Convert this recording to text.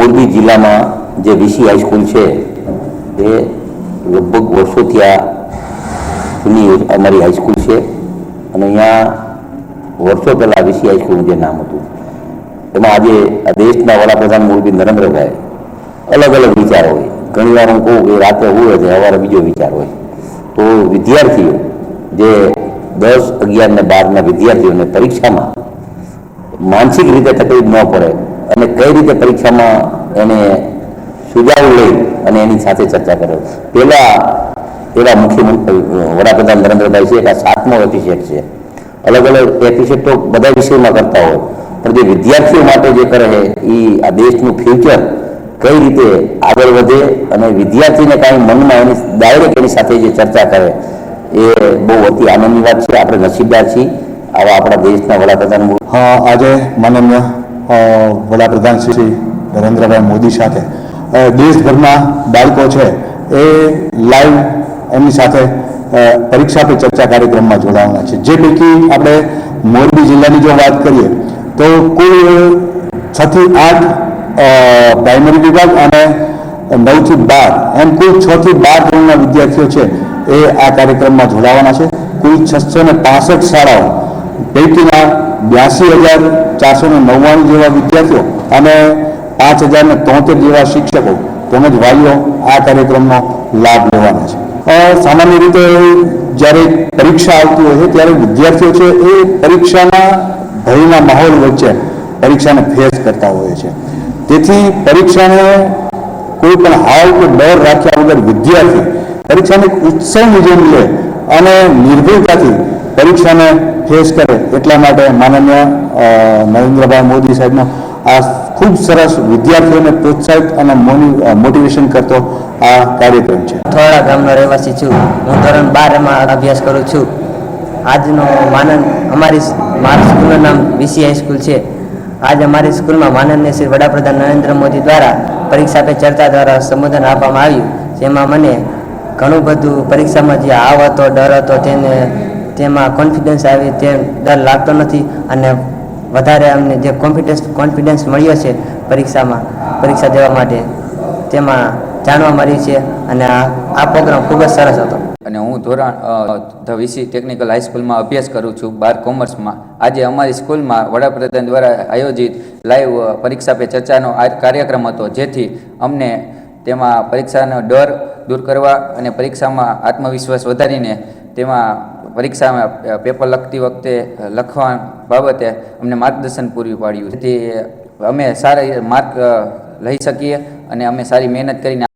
મોરબી જિલ્લામાં જે VC high school છે, એ લગભગ વર્ષોથી આ જૂની અમારી હાઈસ્કૂલ છે. અને અહીંયા વર્ષો પહેલાં વીસી હાઈસ્કૂલનું જે નામ હતું, એમાં આજે આ દેશના વડાપ્રધાન મોરબી નરેન્દ્રભાઈ અલગ અલગ વિચાર હોય. ઘણી વાર હું કહું કે રાત્રે હોય છે સવારે બીજો વિચાર હોય. તો વિદ્યાર્થીઓ, જે દસ, અગિયાર ને બારના વિદ્યાર્થીઓને પરીક્ષામાં માનસિક રીતે તકલીફ ન પડે કઈ રીતે પરીક્ષામાં એને સુજાવ લઈ અને એની સાથે ચર્ચા કરે. પહેલા એવા મુખ્યમંત્રી, વડાપ્રધાન નરેન્દ્રભાઈ છે આ સાતમો એપિસેટ છે. અલગ અલગ એપિસેટ તો બધા વિષયોમાં કરતા હોય. પણ જે વિદ્યાર્થીઓ માટે જે કરે છે એ આ દેશનું ફ્યુચર કઈ રીતે આગળ વધે અને વિદ્યાર્થીને કાંઈ મનમાં એની ડાયરેક્ટ એની સાથે જે ચર્ચા કરે, એ બહુ અતિ આનંદની વાત છે. આપણે નસીબદાર છીએ. આવા આપણા દેશના વડાપ્રધાન આજે માનનીય વડાપ્રધાન શ્રી નરેન્દ્રભાઈ મોદી સાથે. દેશભરના બાળકો છે એ લાઈવ એમની સાથે પરીક્ષા પે ચર્ચા કાર્યક્રમમાં જોડાવાના છે. જે પૈકી આપણે મોરબી જિલ્લાની જો વાત કરીએ તો કુલ છથી આઠ અ, પ્રાઇમરી વિભાગ અને નવથી બાર એમ કુલ છ થી બાર ધોરણના વિદ્યાર્થીઓ છે એ આ કાર્યક્રમમાં જોડાવાના છે. કુલ છસો ને શાળાઓ પૈકીના બ્યાસી હજાર ચારસો ને નવ્વાણું જેવા વિદ્યાર્થીઓ અને પાંચ હજાર ને તોતેર જેવા શિક્ષકો તેમજ વાલીઓ આ કાર્યક્રમનો લાભ લેવાના છે. સામાન્ય રીતે જ્યારે પરીક્ષા આવતી હોય છે, ત્યારે વિદ્યાર્થીઓ છે એ પરીક્ષાના ભયના માહોલ વચ્ચે પરીક્ષાને ફેસ કરતા હોય છે. તેથી પરીક્ષાને કોઈ પણ હાવ કે ડર રાખ્યા વગર વિદ્યાર્થી પરીક્ષાને ઉત્સવની જેમ લે અને નિર્ભયતાથી પરીક્ષાને ફેસ કરે એટલા માટે માનનીય નરેન્દ્રભાઈ મોદી સાહેબનો આ ખૂબ સરસ વિદ્યાર્થીઓને પ્રોત્સાહિત અને મોટિવેશન કરતો આ કાર્યક્રમ છે. થોડા ગામનો રહેવાસી છું. હું ધોરણ બારમાં અભ્યાસ કરું છું. આજનો માનન અમારી મારી સ્કૂલનું નામ બીસી હાઈસ્કૂલ છે. આજ અમારી સ્કૂલમાં માનનને શ્રી વડાપ્રધાન નરેન્દ્ર મોદી દ્વારા પરીક્ષા પે ચર્ચા દ્વારા સંબોધન આપવામાં આવ્યું. જેમાં મને ઘણું બધું પરીક્ષામાં જે આવ હતો ડર હતો તેને તેમાં કોન્ફિડન્સ આવી તે ડર લાગતો નથી અને વધારે અમને જે કોન્ફિડન્સ કોન્ફિડન્સ મળ્યો છે પરીક્ષામાં, પરીક્ષા દેવા માટે, તેમાં જાણવા મળ્યું છે અને આ પ્રોગ્રામ ખૂબ જ સરસ હતો. અને હું ધોરણ ધ વીસી ટેકનિકલ હાઈસ્કૂલમાં અભ્યાસ કરું છું, બાર કોમર્સમાં આજે અમારી સ્કૂલમાં વડાપ્રધાન દ્વારા આયોજિત લાઈવ પરીક્ષા પે ચર્ચાનો આ કાર્યક્રમ હતો, જેથી અમને તેમાં પરીક્ષાનો ડર દૂર કરવા અને પરીક્ષામાં આત્મવિશ્વાસ વધારીને તેમાં પરીક્ષામાં પેપર લખતી વખતે લખવા બાબતે અમને માર્ગદર્શન પૂરું પાડ્યું. જેથી અમે સારા માર્ક લઈ શકીએ અને અમે સારી મહેનત કરીને